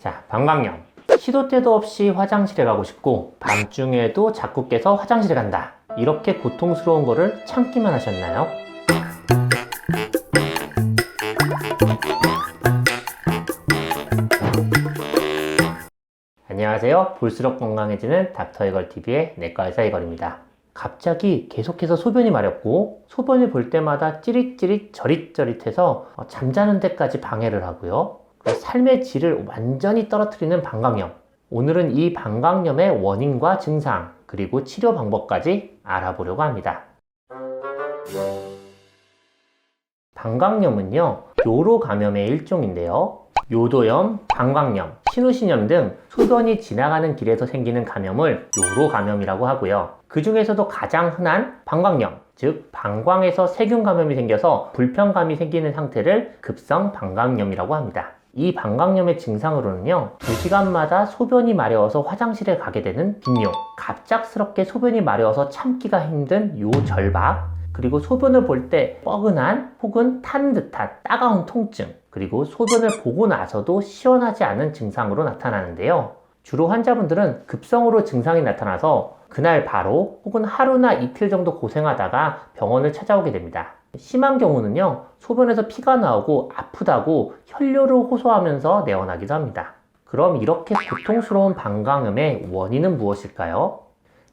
자, 방광염. 시도 때도 없이 화장실에 가고 싶고 밤중에도 자꾸 깨서 화장실에 간다. 이렇게 고통스러운 거를 참기만 하셨나요? 안녕하세요. 볼수록 건강해지는 닥터 이걸TV의 내과 의사 이걸입니다. 갑자기 계속해서 소변이 마렵고 소변을 볼 때마다 찌릿찌릿 저릿저릿해서 어, 잠자는 데까지 방해를 하고요. 그리고 삶의 질을 완전히 떨어뜨리는 방광염. 오늘은 이 방광염의 원인과 증상 그리고 치료 방법까지 알아보려고 합니다. 방광염은요, 요로 감염의 일종인데요. 요도염, 방광염, 신우신염 등 소변이 지나가는 길에서 생기는 감염을 요로 감염이라고 하고요. 그 중에서도 가장 흔한 방광염, 즉 방광에서 세균 감염이 생겨서 불편감이 생기는 상태를 급성 방광염이라고 합니다. 이 방광염의 증상으로는요, 2시간마다 소변이 마려워서 화장실에 가게 되는 빈뇨, 갑작스럽게 소변이 마려워서 참기가 힘든 요절박, 그리고 소변을 볼 때 뻐근한 혹은 탄 듯한 따가운 통증, 그리고 소변을 보고 나서도 시원하지 않은 증상으로 나타나는데요. 주로 환자분들은 급성으로 증상이 나타나서 그날 바로 혹은 하루나 이틀 정도 고생하다가 병원을 찾아오게 됩니다. 심한 경우는요, 소변에서 피가 나오고 아프다고 혈뇨를 호소하면서 내원하기도 합니다. 그럼 이렇게 고통스러운 방광염의 원인은 무엇일까요?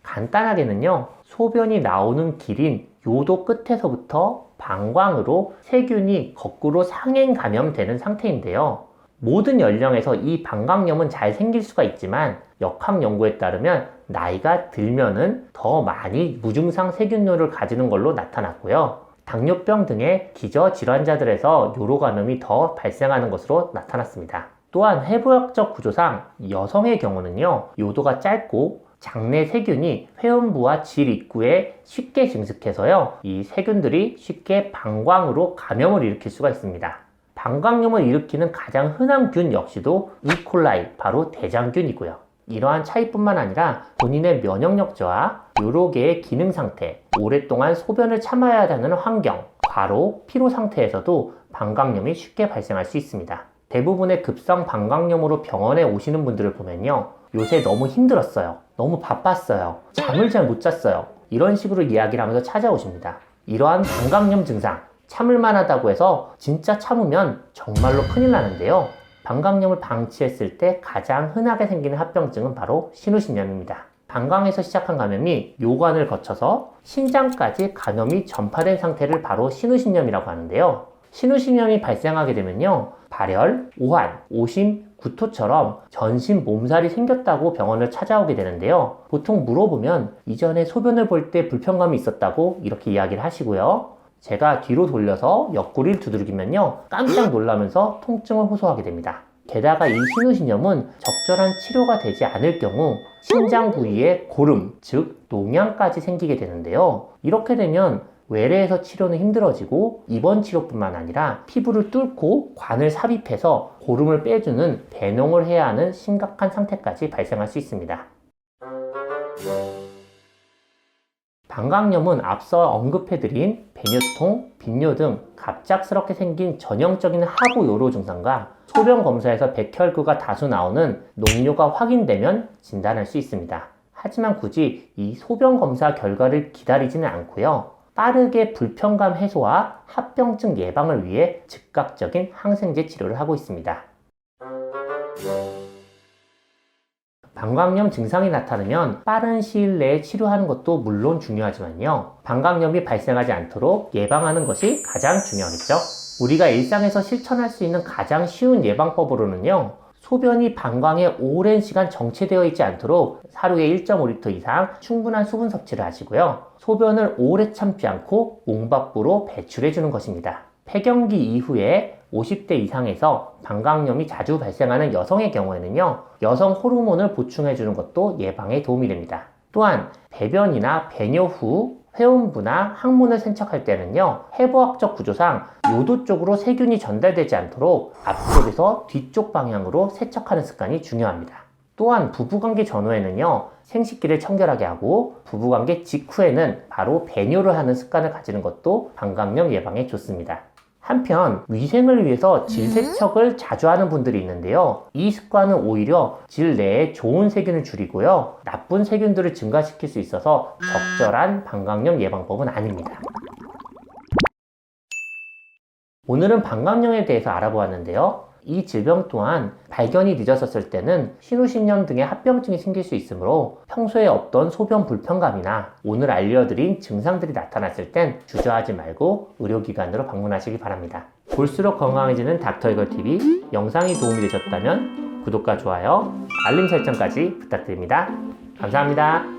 간단하게는요, 소변이 나오는 길인 요도 끝에서부터 방광으로 세균이 거꾸로 상행 감염되는 상태인데요. 모든 연령에서 이 방광염은 잘 생길 수가 있지만 역학 연구에 따르면 나이가 들면은 더 많이 무증상 세균류를 가지는 걸로 나타났고요. 당뇨병 등의 기저 질환자들에서 요로 감염이 더 발생하는 것으로 나타났습니다. 또한 해부학적 구조상 여성의 경우는요, 요도가 짧고 장내 세균이 회음부와 질 입구에 쉽게 증식해서요, 이 세균들이 쉽게 방광으로 감염을 일으킬 수가 있습니다. 방광염을 일으키는 가장 흔한 균 역시도 이콜라이, 바로 대장균이고요. 이러한 차이뿐만 아니라 본인의 면역력 저하, 요로계의 기능 상태, 오랫동안 소변을 참아야 하는 환경, 과로, 피로 상태에서도 방광염이 쉽게 발생할 수 있습니다. 대부분의 급성 방광염으로 병원에 오시는 분들을 보면요. 요새 너무 힘들었어요. 너무 바빴어요. 잠을 잘 못 잤어요. 이런 식으로 이야기를 하면서 찾아오십니다. 이러한 방광염 증상, 참을만 하다고 해서 진짜 참으면 정말로 큰일 나는데요. 방광염을 방치했을 때 가장 흔하게 생기는 합병증은 바로 신우신염입니다. 방광에서 시작한 감염이 요관을 거쳐서 신장까지 감염이 전파된 상태를 바로 신우신염이라고 하는데요. 신우신염이 발생하게 되면요. 발열, 오한, 오심, 구토처럼 전신 몸살이 생겼다고 병원을 찾아오게 되는데요. 보통 물어보면 이전에 소변을 볼 때 불편감이 있었다고 이렇게 이야기를 하시고요. 제가 뒤로 돌려서 옆구리를 두드리면요. 깜짝 놀라면서 통증을 호소하게 됩니다. 게다가 이 신우신염은 적절한 치료가 되지 않을 경우 신장 부위에 고름, 즉 농양까지 생기게 되는데요. 이렇게 되면 외래에서 치료는 힘들어지고 입원 치료뿐만 아니라 피부를 뚫고 관을 삽입해서 고름을 빼주는 배농을 해야 하는 심각한 상태까지 발생할 수 있습니다. 방광염은 앞서 언급해드린 배뇨통, 빈뇨 등 갑작스럽게 생긴 전형적인 하부 요로 증상과 소변 검사에서 백혈구가 다수 나오는 농뇨가 확인되면 진단할 수 있습니다. 하지만 굳이 이 소변 검사 결과를 기다리지는 않고요. 빠르게 불편감 해소와 합병증 예방을 위해 즉각적인 항생제 치료를 하고 있습니다. 방광염 증상이 나타나면 빠른 시일 내에 치료하는 것도 물론 중요하지만요. 방광염이 발생하지 않도록 예방하는 것이 가장 중요하겠죠. 우리가 일상에서 실천할 수 있는 가장 쉬운 예방법으로는요. 소변이 방광에 오랜 시간 정체되어 있지 않도록 하루에 1.5리터 이상 충분한 수분 섭취를 하시고요. 소변을 오래 참지 않고 몸 밖으로 배출해 주는 것입니다. 폐경기 이후에 50대 이상에서 방광염이 자주 발생하는 여성의 경우에는요, 여성 호르몬을 보충해 주는 것도 예방에 도움이 됩니다. 또한 배변이나 배뇨 후 회음부나 항문을 세척할 때는요, 해부학적 구조상 요도 쪽으로 세균이 전달되지 않도록 앞쪽에서 뒤쪽 방향으로 세척하는 습관이 중요합니다. 또한 부부관계 전후에는요, 생식기를 청결하게 하고 부부관계 직후에는 바로 배뇨를 하는 습관을 가지는 것도 방광염 예방에 좋습니다. 한편 위생을 위해서 질 세척을 자주 하는 분들이 있는데요. 이 습관은 오히려 질 내에 좋은 세균을 줄이고요. 나쁜 세균들을 증가시킬 수 있어서 적절한 방광염 예방법은 아닙니다. 오늘은 방광염에 대해서 알아보았는데요. 이 질병 또한 발견이 늦었었을 때는 신우신염 등의 합병증이 생길 수 있으므로 평소에 없던 소변 불편감이나 오늘 알려드린 증상들이 나타났을 땐 주저하지 말고 의료기관으로 방문하시기 바랍니다. 볼수록 건강해지는 닥터이걸TV 영상이 도움이 되셨다면 구독과 좋아요, 알림 설정까지 부탁드립니다. 감사합니다.